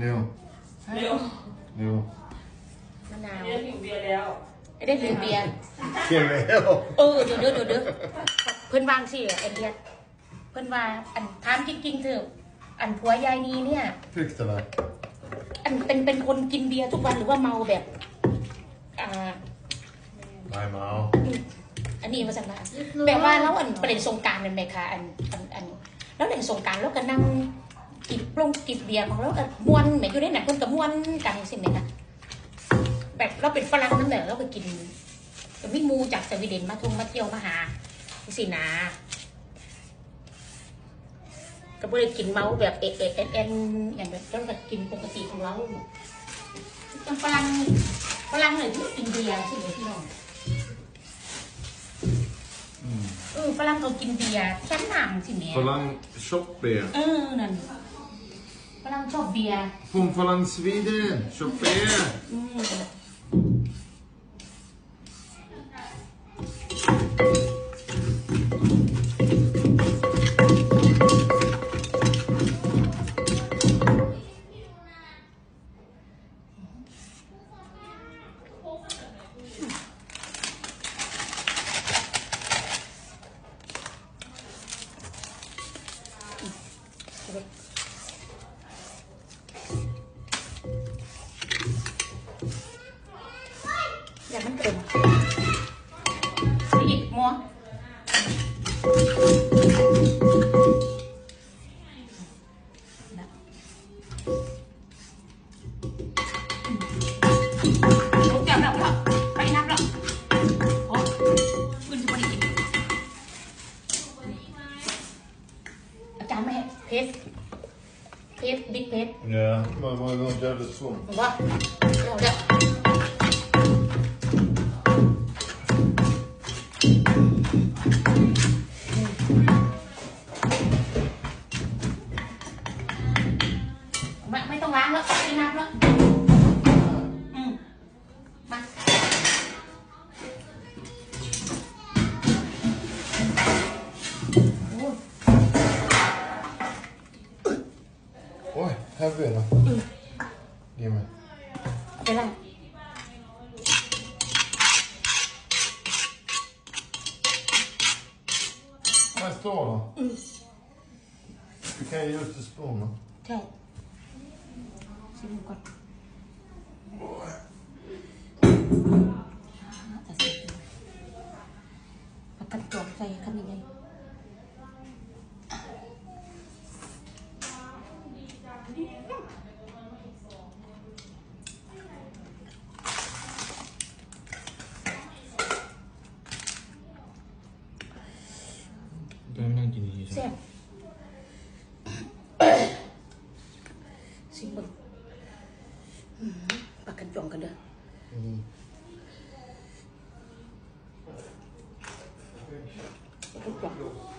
เร็วเร็วเร็วมะนาวเรียกหิวเบียร์แล้วไอ้ได้ดื่มเบียร์เขียนแล้วเออเดี๋ยวเดี๋ยวเดี๋ยวเดี๋ยวเพิ่นวางสิไอ้เดียเพิ่นว่าอันถามจริงๆเถอะอันผัวยายนีเนี่ย Tyckte det. อันเป็นเป็นคนกินเบียร์ทุกวันหรือว่าเมาแบบ อ่า Nej, Mao. อันนี้มาสักนะแบบว่าแล้วอันประเด็นสงกรารเป็นไหมคะอันอันอันแล้วเล่นสงกรารแล้วก็นั่ง กิบปรุงกิบเบียร์ของเราก็ม้วนเหมือนอยู่ในหนังเพิ่นก็ม้วนกันสิไหมคะแบบเราเป็นฝรั่งนั่นแหละเราไปกินก็มีหมูจากสวีเดนมาทงมาเที่ยวมาหาสินะก็ไม่ได้กินเมาแบบเอ็ดเอ็ดเอ็นเอ็นอย่างแบบเราก็กินปกติของเราจังฝรั่งฝรั่งเลยที่กินเบียร์สิไหมพี่น้องเออฝรั่งเขากินเบียร์แค่หนังสิเนี่ย Falang Choppe. เออนั่นฝรั่งชอบเบียร์ Från Falang Sweden. Choppe. อืมอย่ามันเกิน Falang Sofia. Från Falang Sweden, Sofia. Thank bánh trưng cái gì mua Pep. Pep, big pep. Ja, maar we gaan het zo. Wat? Ja, ja. Bạn mấy tông lá nữa, cái nắp nữa ừ. Ôi, hai biển rồi. Ừ. Đi mà. Cái này. med strålen? Yes. Vilka är just i strålen? Okej. Okay. Pero memang entiendo eso. Siap. Sí, Hmm, pakai qué ke dah. Hmm. ¿Para qué?